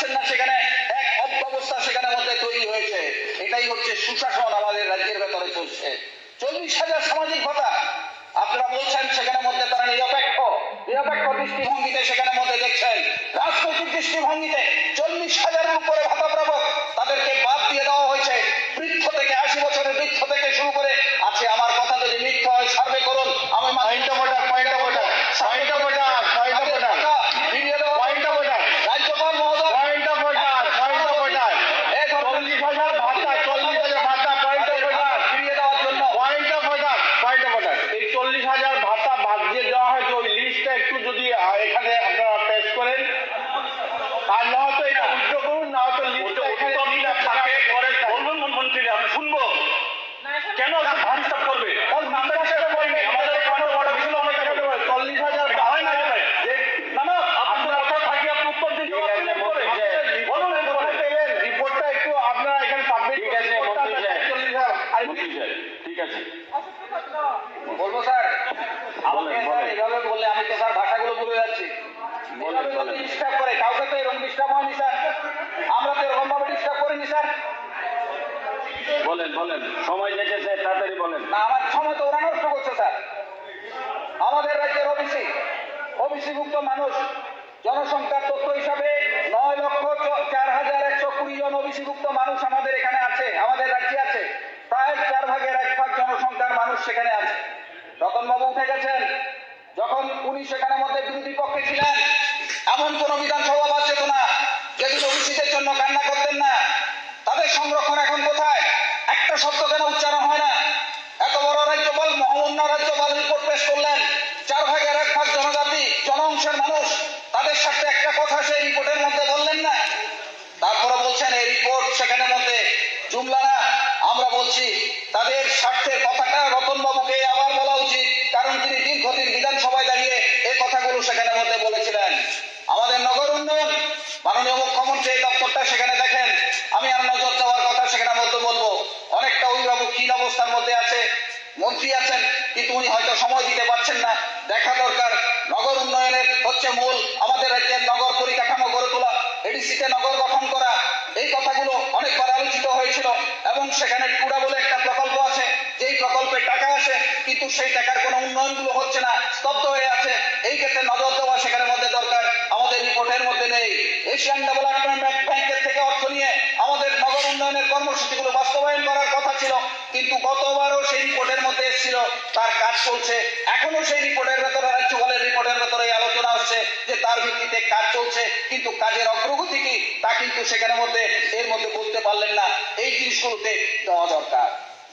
পাচ্ছেন না, সেখানে এক অব্যবস্থা সেখানে মধ্যে তৈরি হয়েছে। এটাই হচ্ছে সুশাসন আমাদের রাজ্যের ভেতরে চলছে। চল্লিশ হাজার সামাজিক ভাতা আপনারা বলছেন, সেখানে মধ্যে তারা নিরপেক্ষ। নিরপেক্ষ দৃষ্টিভঙ্গিতে সেখানে মধ্যে দেখছেন। রাজনৈতিক দৃষ্টিভঙ্গিতে চল্লিশ হাজারের উপরে বলব স্যার বললে আমি তো স্যার ভাষাগুলো ভুলে যাচ্ছি এভাবে যদি করে কাউকে তো এরকম ডিস্টার্ব হয়নি স্যার আমরা তো এরকম ভাবে ডিস্টার্ব করিনি স্যার বলেন বলেন। সময় যেতেছে তাড়াতাড়ি বলেন। না, আমার সময় তো ওরা নষ্ট করছে, স্যার। আমাদের রাজ্যের ওবিসি ওবিসি মুক্ত মানুষ, জনসংখ্যার তথ্য হিসাবে নয় লক্ষ চার হাজার একশো কুড়ি জন ওবিসি মুক্ত মানুষ আমাদের এখানে আছে, আমাদের রাজ্যে আছে। প্রায় চার ভাগের এক ভাগ জনসংখ্যার মানুষ সেখানে আছে। রতনবাবু উঠে গেছেন। যখন উনি সেখানে মধ্যে বিরোধী পক্ষে ছিলেন, এমন কোন বিধানসভা বাদ যেত না যেগুলো ওবিসিদের জন্য কান্না করতেন না। তাদের সংরক্ষণ এখন কোথায়? একটা শব্দ কেন উচ্চারণ হয় না? এত বড় রাজ্যপাল, মহামুন্না রাজ্যপাল রিপোর্ট পেশ করলেন। চার ভাগের এক ভাগ জনজাতি, জনঅংশের মানুষ, তাদের সাথে একটা কথা সেই রিপোর্টের মধ্যে বললেন না? তারপরে বলছেন, এই রিপোর্ট সেখানে মধ্যে জুমলা না। আমরা বলছি, তাদের স্বার্থের কথাটা রতনবাবুকে আবার বলা উচিত, কারণ তিনি দীর্ঘদিন বিধানসভায় দাঁড়িয়ে এই কথাগুলো সেখানে মধ্যে বলেছিলেন। আমাদের নগর উন্নয়ন, মাননীয় মুখ্যমন্ত্রী এই দপ্তরটা সেখানে দেখেন। আমি আর নজর দেওয়ার সেখানে মধ্যে বলব, অনেকটা অভিভাবক ক্ষীণ অবস্থার মধ্যে আছে, মন্ত্রী আছেন, কিন্তু উনি হয়তো সময় দিতে পারছেন না। দেখা দরকার, নগর উন্নয়নের হচ্ছে মূল, আমাদের রাজ্যের নগর পরিকাঠামো গড়ে তোলা এডিসিতে নগর গঠন করা, এই কথাগুলো অনেকবার আলোচিত হয়েছিল, এবং সেখানে টুডা বলে একটা প্রকল্প আছে, যেই প্রকল্পে টাকা আসে, কিন্তু সেই টাকার কোনো উন্নয়নগুলো হচ্ছে না, স্তব্ধ হয়ে আছে। এই ক্ষেত্রে নজর দেওয়া সেখানে মধ্যে দরকার, আমাদের রিপোর্টের মধ্যে নেই। এশিয়ান ডেভেলপমেন্ট ব্যাংকের থেকে অর্থ নিয়ে আমাদের নগর উন্নয়নের কর্মসূচিগুলো বাস্তবায়ন করার কথা ছিল, কিন্তু গতবারও সেই রিপোর্টের মধ্যে এসেছিল, তার কাজ চলছে। এখনও সেই রিপোর্টের ভেতরে, রাজ্যপালের রিপোর্টের ভেতরে আলোচনা হচ্ছে যে তার ভিত্তিতে কাজ চলছে, কিন্তু কাজের অগ্রগতি কি, তা কিন্তু সেখানে মধ্যে, এর মধ্যে বলতে পারলেন না। এই জিনিসগুলোতে দেওয়া দরকার।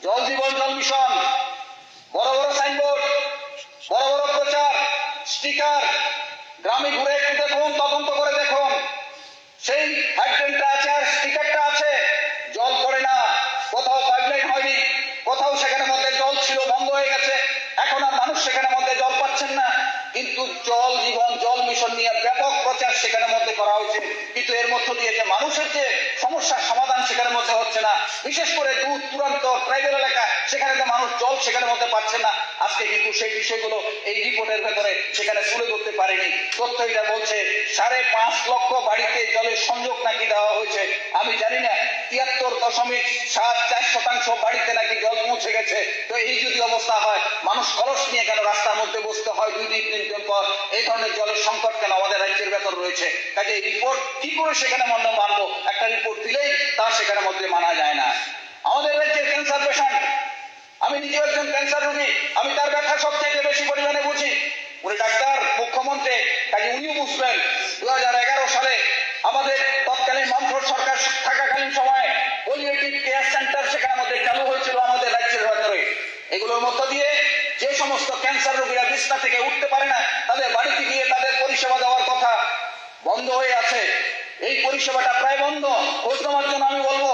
জল জীবন, জল মিশন, বড় বড় সাইনবোর্ড, বড় বড় প্রচার, স্টিকার, গ্রামে ঘুরে একটু দেখুন, তদন্ত করে দেখুন। সেই হাইড্রেনটা আছে আর স্টিকারটা আছে জল পড়ে না কোথাও পাইপলাইন হয়নি কোথাও সেখানে মধ্যে জল ছিল বন্ধ হয়ে গেছে এখন আর মানুষ সেখানে মধ্যে জল পাচ্ছেন না। কিন্তু জল জীবন, জল মিশন নিয়ে ব্যাপক প্রচার সেখানে মধ্যে করা হয়েছে। কিন্তু এর মধ্য দিয়ে যে মানুষের যে সমস্যার সমাধান সেখানে মধ্যে হচ্ছে না। বিশেষ করে দূর দূরান্ত ট্রাইবেল এলাকা সেখানে তো মানুষ জল সেখানে মধ্যে পাচ্ছে না। আজকে কিন্তু সেই বিষয়গুলো এই রিপোর্টের ভেতরে সেখানে তুলে ধরতে পারেনি। তথ্য এটা বলছে, সাড়ে পাঁচ লক্ষ বাড়িতে জলের সংযোগ নাকি দেওয়া হয়েছে। আমি জানি না, তিয়াত্তর দশমিক সাত চার শতাংশ বাড়িতে নাকি জল পৌঁছে গেছে। তো এই যদি অবস্থা হয়, মানুষ খরচ নিয়ে কেন রাস্তার মধ্যে বসতে হয়? দুই দিন, তিন এই ধরনের জলের সংকট কেন আমাদের রাজ্যের ভেতর রয়েছে? কাজে রিপোর্ট কি করে সেখানে মনে মানবো? একটা রিপোর্ট দিলেই তা সেখানে মধ্যে মানা যায় না। আমাদের রাজ্যের ক্যান্সার পেশেন্ট আমি নিজেও একজন ক্যান্সার রোগী, আমি তার ব্যথা সবচেয়ে বেশি পরিমাণে বুঝি। উনি ডাক্তার, মুখ্যমন্ত্রী, কাজে উনিও বুঝবেন। দু হাজার এগারো সালে আমাদের তৎকালীন মন্ত্রক সরকার থাকাকালীন সময়ে পলিয়েটিভ কেয়ার সেন্টার সেখানে মধ্যে চালু হয়েছিল আমাদের রাজ্যের ভেতরে। এগুলোর মধ্য দিয়ে সমস্ত ক্যান্সার রোগীরা বিছনা থেকে উঠতে পারে না, তাদের বাড়িতে গিয়ে তাদের পরিষেবা দেওয়ার কথা বন্ধ হয়ে আছে। এই পরিষেবাটা প্রায় বন্ধ। খোঁজ জন্য আমি বলব,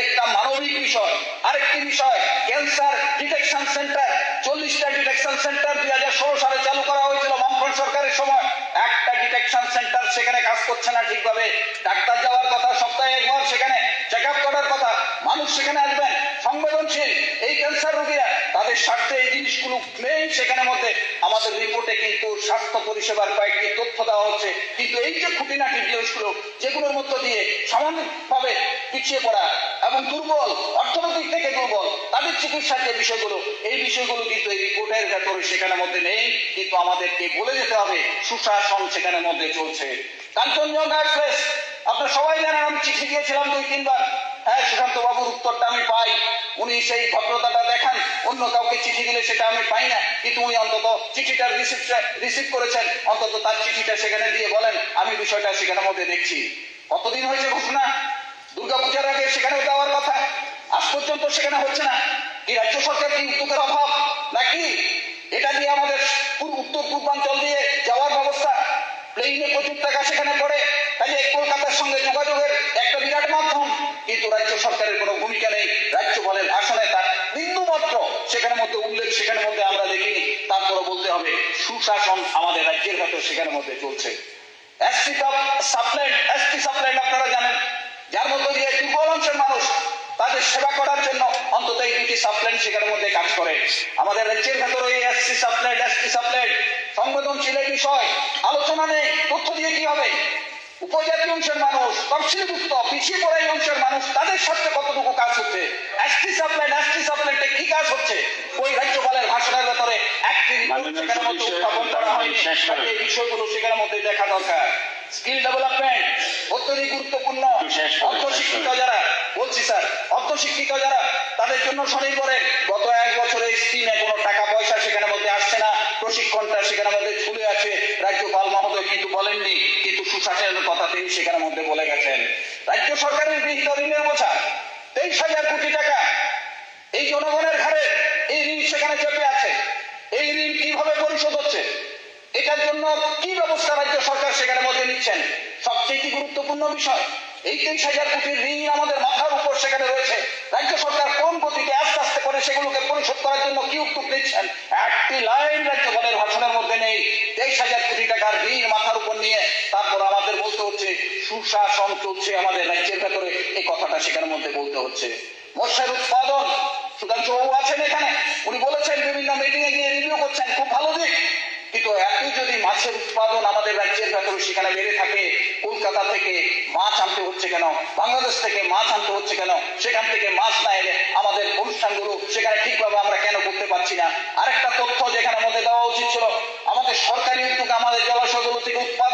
একটা মানবিক বিষয়। আরেকটি বিষয় ক্যান্সার ডিটেকশন সেন্টার চল্লিশটা ডিটেকশন সেন্টার দুই হাজার ষোলো সালে চালু করা হয়েছিল বামফ্রন্ট সরকারের সময়। একটা ডিটেকশন সেন্টার সেখানে কাজ করছে না ঠিকভাবে। ডাক্তার যাওয়ার কথা, সপ্তাহে একবার সেখানে চেক আপ করার কথা। মানুষ সেখানে আসবেন। সংবেদনশীল এই ক্যান্সার রোগীরা, তাদের স্বার্থে এই জিনিসগুলো নেই। সেখানে মধ্যে আমাদের রিপোর্টে কিন্তু স্বাস্থ্য পরিষেবার কয়েকটি তথ্য দেওয়া হচ্ছে। কিন্তু এই যে খুঁটিনাটি জিনিসগুলো, যেগুলোর মধ্য দিয়ে সামাজিকভাবে পিছিয়ে পড়া এবং দুর্বল, অর্থনৈতিক থেকে দুর্বল, তাদের চিকিৎসার যে বিষয়গুলো, এই বিষয়গুলো কিন্তু এই রিপোর্টের ভেতরে সেখানের মধ্যে নেই। কিন্তু আমাদেরকে বলে যেতে হবে, সুশাসন সেখানের মধ্যে চলছে। কাঞ্চনজঙ্ঘা এক্সপ্রেস আপনারা সবাই জানেন, আমি চিঠি দিয়েছিলাম দুই, তিনবার। হ্যাঁ সুশান্ত বাবুর উত্তরটা আমি পাই। উনি সেই ভদ্রতাটা দেখান। অন্য কাউকে চিঠি দিলে সেটা আমি পাই না। কিন্তু উনি অন্তত চিঠিটা রিসিভ রিসিভ করেছেন। অন্তত তার চিঠিটা সেখানে দিয়ে বলেন, আমি বিষয়টা সেখানের মধ্যে দেখছি। কতদিন হয়েছে ঘোষণা দুর্গাপূজার আগে সেখানে দেওয়ার কথা। আজ পর্যন্ত সেখানে হচ্ছে না। কি রাজ্য সরকার কি উদ্যোগের অভাব? নাকি এটা দিয়ে আমাদের উত্তর পূর্বাঞ্চল দিয়ে যাওয়ার ব্যবস্থা? প্লেনে প্রচুর টাকা সেখানে পড়ে। সেখানের মধ্যে উল্লেখ, সেখানের মধ্যে আমরা দেখিনি। তারপরে বলতে হবে, সুশাসন আমাদের রাজ্যের ভেতর সেখানের মধ্যে চলছে। এসটি সাপ্লাইড এসটি আপনারা জানেন, যার মধ্যে দিয়ে দুর্বল অংশের মানুষ তাদের সেবা করার জন্য অন্তত এই দুটি সাপ্লাইন সেখানের মধ্যে কাজ করে। আমাদের রাজ্যের ভেতরে এই এসসি সাপ্লাইড এসটি সাপ্লাইড সংবেদনশীল এই বিষয়, আলোচনা নেই, তথ্য দিয়ে কি হবে? উপজাতি অংশের মানুষ তফসিলভুক্ত পিছিয়ে পড়া অংশের মানুষ তাদের সাথে কতটুকু কাজ হচ্ছে? এসটি সাপ্লাইড এসটি সাপ্লাইডে কি কাজ হচ্ছে? ওই রাজ্যপালের ভাষণের ভেতরে একটি সেখানে উত্থাপন করা হয়নি। এই বিষয়গুলো সেখানে মধ্যে দেখা দরকার। স্কিল ডেভেলপমেন্ট অত্যধিক গুরুত্বপূর্ণ। একটু শেষ করুন, অর্ধ শিক্ষিত যারা বলছি স্যার অর্ধ শিক্ষিত যারা তাদের জন্য স্বনির্ভরে গত এক বছরে স্কিমে কোনো টাকা পয়সা সেখানে মধ্যে আসছে না প্রশিক্ষণটা সেখানে মধ্যে ঝুলে আছে। রাজ্যপাল মহোদয় কিন্তু বলেননি কিন্তু সুশাসনের কথা তিনি সেখানে মধ্যে বলে গেছেন। রাজ্য সরকারের গৃহীত ঋণের বোঝা তেইশ হাজার কোটি টাকা। এই জনগণের ঘাড়ে এই ঋণ সেখানে চেপে আছে। এই ঋণ কীভাবে পরিশোধ হচ্ছে? এটার জন্য কি ব্যবস্থা রাজ্য সরকার সেখানে মধ্যে নিচ্ছেন? সবচেয়ে গুরুত্বপূর্ণ বিষয়? এই তেইশ হাজার কোটির ঋণ আমাদের মাথার উপর সেখানে রয়েছে। রাজ্য সরকার কোন গতিতে আস্তে আস্তে করে সেগুলোকে পরিশোধ করার জন্য কি উদ্যোগ নিচ্ছেন? একটি লাইন রাজ্যপালের ভাষণের মধ্যে নেই। তেইশ হাজার কোটি টাকার ঋণ মাথার উপর নিয়ে তারপর আমাদের বলতে হচ্ছে, সুশাসন চলছে আমাদের রাজ্যের ভেতরে। এই কথাটা সেখানের মধ্যে বলতে হচ্ছে। মৎস্যের উৎপাদন, সুধাংশু আছেন এখানে। উনি বলেছেন, বিভিন্ন মিটিং এ গিয়ে রিভিউ করছেন। খুব ভালো দিক। কিন্তু এতই যদি মাছের উৎপাদন আমাদের রাজ্যের ভেতরে সেখানে বেড়ে থাকে, কলকাতা থেকে মাছ আনতে হচ্ছে কেন? বাংলাদেশ থেকে মাছ আনতে হচ্ছে কেন? সেখান থেকে মাছ না এলে আমাদের অনুষ্ঠানগুলো সেখানে ঠিকভাবে আমরা কেন করতে পারছি না? আরেকটা তথ্য যেখানে আমাদের দেওয়া উচিত ছিল, আমাদের সরকারি উদ্যোগ আমাদের জলাশয়গুলো থেকে উৎপাদন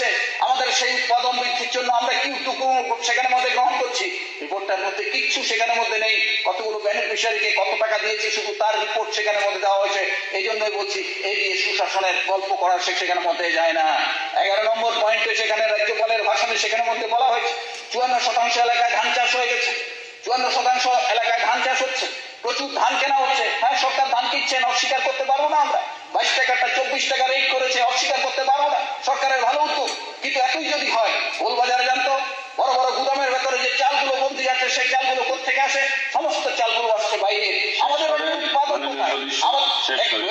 কি আমাদের সেই উৎপাদন বৃদ্ধির জন্য আমরা কি উদ্যোগ সেখানে মধ্যে গ্রহণ করছি। রিপোর্টটার মধ্যে কিচ্ছু সেখানে মধ্যে নেই। কতগুলো বেনিফিশিয়ারিকে কত টাকা দিয়েছি, শুধু তার রিপোর্ট সেখানে মধ্যে দেওয়া হয়েছে এই জন্যই বলছি, এই দিয়ে সুশাসনের গল্প করার সে সেখানে মধ্যে যায় না। এগারো নম্বর পয়েন্টে সেখানে রাজ্যপালের ভাষণে সেখানে মধ্যে বলা হয়েছে, চুয়ান্ন শতাংশ এলাকায় ধান চাষ হয়ে গেছে। চুয়ান্ন শতাংশ এলাকায় ধান চাষ হচ্ছে। প্রচুর ধান কেনা হচ্ছে। হ্যাঁ সরকার ধান কিনছেন, অস্বীকার করতে পারব না আমরা। বাইশ টাকাটা চব্বিশ টাকা রেট করেছে, অস্বীকার করতে পারব না। সরকারের ভালো কিন্তু এতই যদি হয় গোলবাজারে জানতো বড় বড় গুদামের ভেতরে যে চালগুলো বন্দি আছে সেই চালগুলো কোথেকে আসে? সমস্ত চালগুলো আসছে বাইরে। আমাদের রাজ্যের উৎপাদন কোথায়?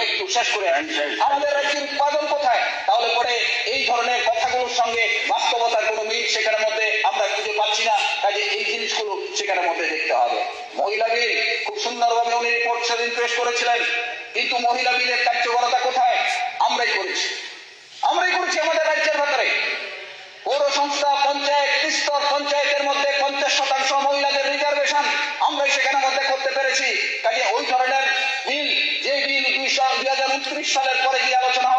একটু শেষ করে আমাদের রাজ্যের উৎপাদন কোথায়? তাহলে পরে এই ধরনের কথাগুলোর সঙ্গে বাস্তবতার কোনো মিল সেখানের মধ্যে আমরা খুঁজে পাচ্ছি না। কাজে এই জিনিসগুলো সেখানের মধ্যে দেখতে হবে। মহিলা বিল খুব সুন্দরভাবে উনি রিপোর্ট সেদিন পেশ করেছিলেন। কিন্তু মহিলা বিলের কার্যকরতা কোথায়? আমরাই করেছি। আমরাই করেছি আমাদের রাজ্যের ভেতরে। পৌর সংস্থা, পঞ্চায়েত স্তর পঞ্চায়েতের মধ্যে পঞ্চাশ শতাংশ মহিলাদের রিজার্ভেশন আমরাই সেখানে মধ্যে করতে পেরেছি। কাজে ওই ধরনের বিল, যে বিল দুই সাল দুই হাজার উনত্রিশ সালের পরে গিয়ে আলোচনা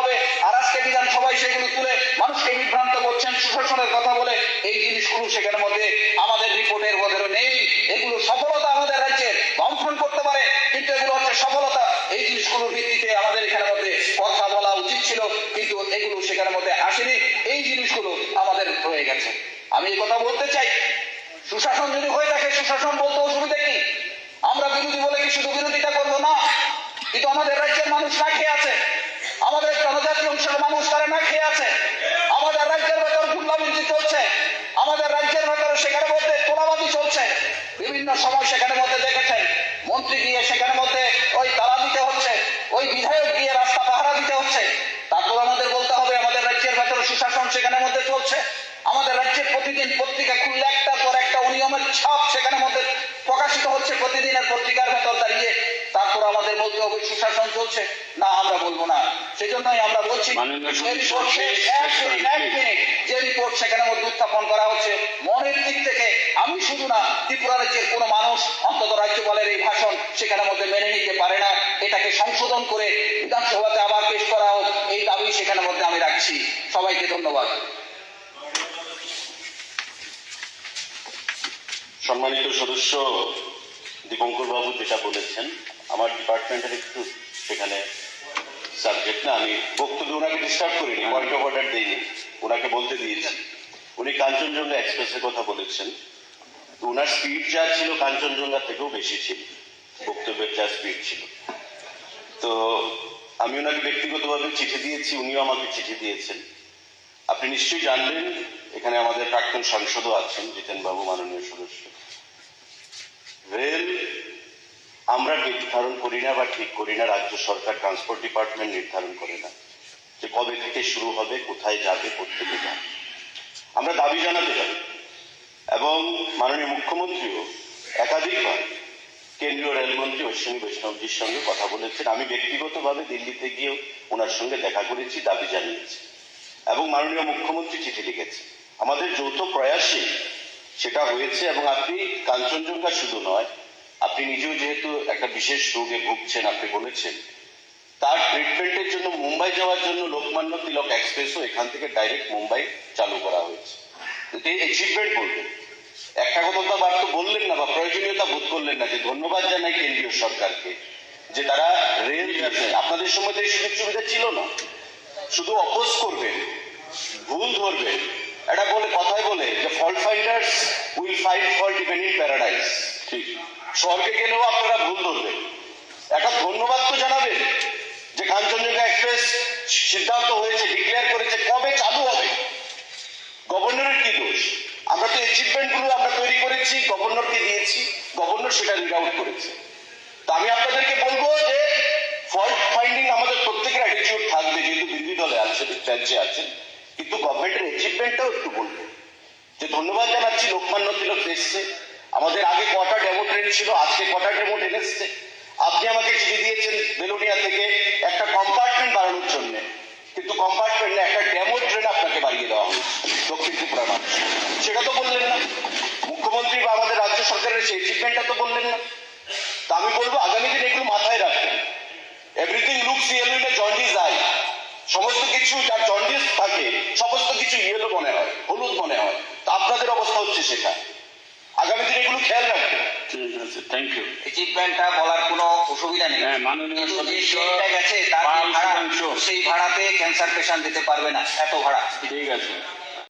শুধু বিরোধিতা করব না, কিন্তু আমাদের রাজ্যের মানুষ না খেয়ে আছে, আমাদের জনজাতি অংশের মানুষ তারা না খেয়ে আছে, আমাদের রাজ্যের ভেতর গুন্ডামিন্দি চলছে, আমাদের রাজ্যের ভেতরে সেখানে মধ্যে তোলাবাজি চলছে, বিভিন্ন সময় সেখানে মধ্যে দেখেছেন, মন্ত্রী গিয়ে সেখানে মধ্যে ওই তারা দিতে হচ্ছে, ওই বিধায়ক গিয়ে রাস্তা পাহারা দিতে হচ্ছে বলতে হবে সুশাসন চলছে না আমরা বলব না। সেজন্যই আমরা বলছি যে রিপোর্ট সেখানে মধ্যে উত্থাপন করা হচ্ছে মনের দিক থেকে আমি শুধু না ত্রিপুরা রাজ্যের কোনো মানুষ অন্তত রাজ্যপালের এই ভাষণ সেখানে মধ্যে মেনে নিতে পারে না। এটাকে সংশোধন করে বিধানসভাতে আবার পেশ করা হোক এই দাবি সেখানে মধ্যে আমি রাখছি। সবাইকে ধন্যবাদ। সম্মানিত সদস্য দীপঙ্কর বাবু যেটা বলেছেন আমার ডিপার্টমেন্টের একটু সেখানে সাবজেক্ট না, আমি বক্তব্য ওনাকে ডিস্টার্ব করিনি পয়েন্ট অফ অর্ডার দিইনি, ওনাকে বলতে দিয়েছি। উনি কাঞ্চনজঙ্ঘা এক্সপ্রেসের কথা বলেছেন। তো ওনার স্পিড যা ছিল কাঞ্চনজঙ্ঘা থেকেও বেশি ছিল, বক্তব্যের যা স্পিড ছিল। তো আমি ওনাকে ব্যক্তিগতভাবে চিঠি দিয়েছি, উনিও আমাকে চিঠি দিয়েছেন। আপনি নিশ্চয়ই জানবেন, এখানে আমাদের প্রাক্তন সাংসদও আছেন জিতেন বাবু মাননীয় সদস্য। রেল আমরা নির্ধারণ করি না বা ঠিক করি না, রাজ্য সরকার ট্রান্সপোর্ট ডিপার্টমেন্ট নির্ধারণ করে না যে কবে থেকে শুরু হবে, কোথায় যাবে কোথেকে যাবে আমরা দাবি জানাতে যাই এবং মাননীয় মুখ্যমন্ত্রীও একাধিকবার কেন্দ্রীয় রেলমন্ত্রী অশ্বিনী বৈষ্ণবজির সঙ্গে কথা বলেছেন। আমি ব্যক্তিগতভাবে দিল্লিতে গিয়েও ওনার সঙ্গে দেখা করেছি, দাবি জানিয়েছি। এবং মাননীয় মুখ্যমন্ত্রী চিঠি লিখেছে আমাদের যৌথ প্রয়াসে সেটা হয়েছে এবং আপনি কাঞ্চনজঙ্ঘা শুধু নয় আপনি নিজেও যেহেতু একটা বিশেষ রোগে ভুগছেন, আপনি বলেছেন, তার ট্রিটমেন্টের জন্য মুম্বাই যাওয়ার জন্য লোকমান্য তিলক এক্সপ্রেসও এখান থেকে ডাইরেক্ট মুম্বাই চালু করা হয়েছে। এই অ্যাচিভমেন্ট বলবেন একটা কথা তো আবার তো বললেন না বা প্রয়োজনীয়তা বোধ করলেন না যে ধন্যবাদ জানাই কেন্দ্রীয় সরকারকে যে তারা রেল আপনাদের সময় তো এই সুযোগ সুবিধা ছিল না। শুধু অপোজ করবেন, ভুল ধরবেন। এটা বলে, কথায় বলে যে fault finders will find fault even in paradise ঠিক। স্বর্গে গেলেও আপনারা ভুল ধরবেন? একটা ধন্যবাদ তো জানাবেন যে কাঞ্চনজঙ্ঘা এক্সপ্রেস সিদ্ধান্ত হয়েছে ডিক্লেয়ার করেছে কবে চালু হবে? গভর্নরের কি দোষ? আমরা তো অ্যাচিভমেন্টগুলো আমরা তৈরি করেছি গভর্নরকে দিয়েছি, গভর্নর সেটা রিড আউট করেছে। তো আমি আপনাদেরকে বলব যে ফল্ট ফাইন্ডিং আমাদের প্রত্যেকের অ্যাটিটিউড থাকবে, যেহেতু বিরোধী দলে আছে রাজ্যে আছেন। কিন্তু গভর্নমেন্টের অ্যাচিভমেন্টটাও একটু বলব। যে ধন্যবাদ জানাচ্ছি লোকমান্য তিলক এসছে আমাদের আগে কটা ডেমো ট্রেন ছিল, আজকে কটা ডেমো ট্রেন এসছে। আপনি আমাকে চিঠি দিয়েছেন বেলোনিয়া থেকে একটা কম্পার্টমেন্ট বাড়ানোর জন্য। কিন্তু কম্পার্টমেন্ট না, একটা ডেমো ট্রেন আপনাকে বাড়িয়ে দেওয়া হয়েছে দক্ষিণ ত্রিপুরা মানুষ সেটা তো বললেন না। মুখ্যমন্ত্রী বা আমাদের রাজ্য সরকারের সেই অ্যাচিভমেন্টটা তো বললেন না। তা আমি বলব, আগামী দিনে এগুলো মাথায় রাখবেন। Everything looks yellow in jaundice eye সমস্ত কিছু যার জন্ডিস থাকে, সমস্ত কিছু ইয়েলো মনে হয়, হলুদ মনে হয়। তা আপনাদের অবস্থা হচ্ছে সেটা। আগামী দিনে এগুলো খেয়াল রাখবে? ঠিক আছে থ্যাংক ইউ অ্যাচিভমেন্টটা বলার কোনো অসুবিধা নেই। হ্যাঁ, মাননীয় সদস্য গেছে তার ভাড়া। সেই ভাড়াতে ক্যান্সার পেশেন্ট দিতে পারবে না এত ভাড়া। ঠিক আছে।